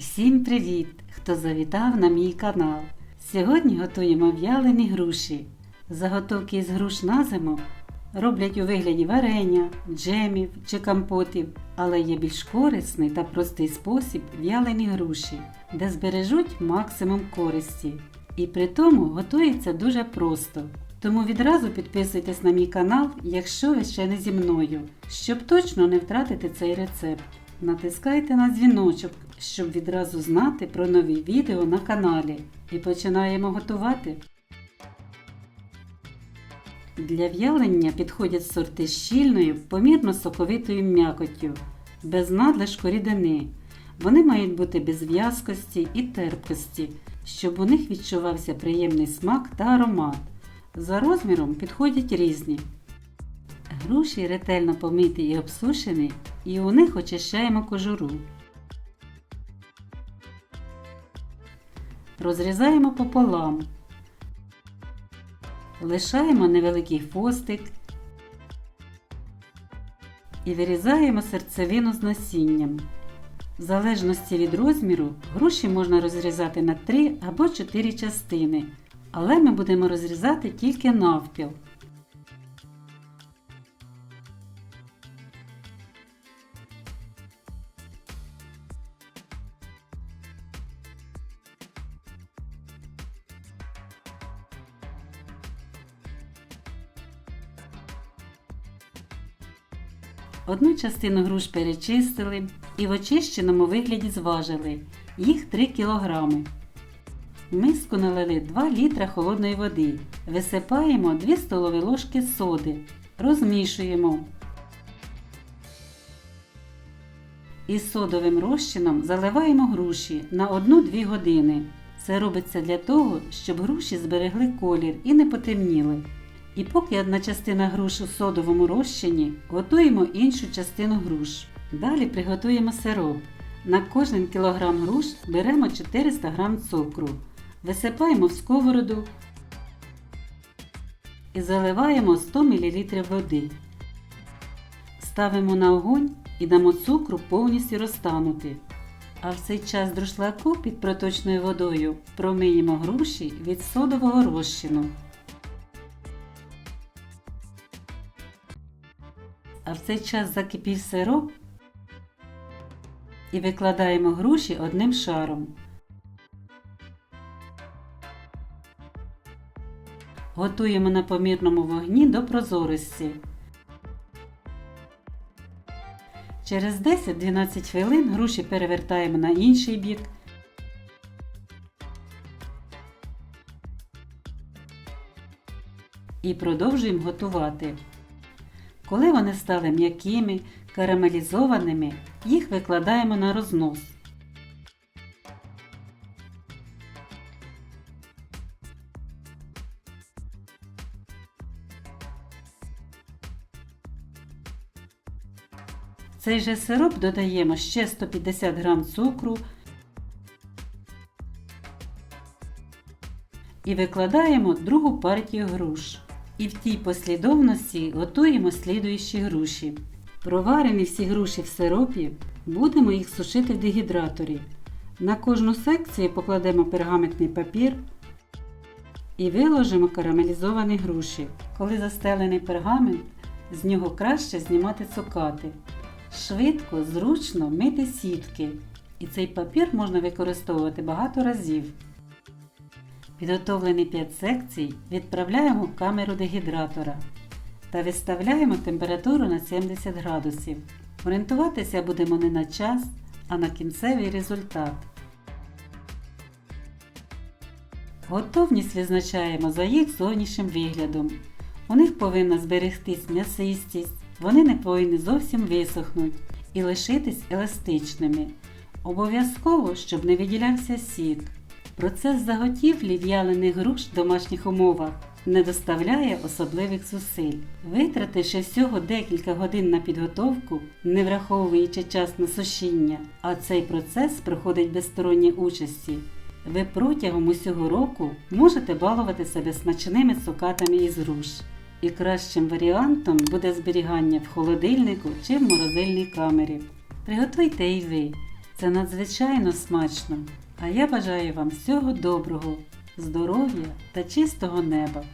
Всім привіт, хто завітав на мій канал. Сьогодні готуємо в'ялені груші. Заготовки із груш на зиму роблять у вигляді варення, джемів чи компотів, але є більш корисний та простий спосіб в'ялені груші, де збережуть максимум користі. І при тому готується дуже просто. Тому відразу підписуйтесь на мій канал, якщо ви ще не зі мною, щоб точно не втратити цей рецепт. Натискайте на дзвіночок, щоб відразу знати про нові відео на каналі. І починаємо готувати. Для в'ялення підходять сорти щільною, помірно соковитою м'якоттю, без надлишку рідини. Вони мають бути без в'язкості і терпкості, щоб у них відчувався приємний смак та аромат. За розміром підходять різні. Груші ретельно помиті і обсушені, і у них очищаємо кожуру. Розрізаємо пополам. Лишаємо невеликий фостик і вирізаємо серцевину з насінням. В залежності від розміру, груші можна розрізати на 3 або 4 частини, але ми будемо розрізати тільки навпіл. Одну частину груш перечистили і в очищеному вигляді зважили. Їх 3 кг. В миску налили 2 літра холодної води. Висипаємо 2 столові ложки соди. Розмішуємо. Із содовим розчином заливаємо груші на 1-2 години. Це робиться для того, щоб груші зберегли колір і не потемніли. І поки одна частина груш у содовому розчині, готуємо іншу частину груш. Далі приготуємо сироп. На кожен кілограм груш беремо 400 г цукру. Висипаємо в сковороду і заливаємо 100 мл води. Ставимо на огонь і дамо цукру повністю розтанути. А в цей час друшлаку під проточною водою промиємо груші від содового розчину. А в цей час закипів сироп і викладаємо груші одним шаром. Готуємо на помірному вогні до прозорості. Через 10-12 хвилин груші перевертаємо на інший бік. І продовжуємо готувати. Коли вони стали м'якими, карамелізованими, їх викладаємо на рознос. Цей же сироп додаємо ще 150 г цукру і викладаємо другу партію груш. І в тій послідовності готуємо слідуючі груші. Проварені всі груші в сиропі, будемо їх сушити в дегідраторі. На кожну секцію покладемо пергаментний папір і виложимо карамелізовані груші. Коли застелений пергамент, з нього краще знімати цукати. Швидко, зручно мити сітки. І цей папір можна використовувати багато разів. Підготовлені 5 секцій відправляємо в камеру дегідратора та виставляємо температуру на 70 градусів. Орієнтуватися будемо не на час, а на кінцевий результат. Готовність визначаємо за їх зовнішнім виглядом. У них повинна зберегтись м'ясистість, вони не повинні зовсім висохнути і лишитись еластичними. Обов'язково, щоб не виділявся сік. Процес заготівлі в'ялених груш в домашніх умовах не доставляє особливих зусиль. Витративши всього декілька годин на підготовку, не враховуючи час на сушіння, а цей процес проходить без сторонньої участі. Ви протягом усього року можете балувати себе смачними цукатами із груш. І кращим варіантом буде зберігання в холодильнику чи в морозильній камері. Приготуйте і ви. Це надзвичайно смачно. А я бажаю вам всього доброго, здоров'я та чистого неба.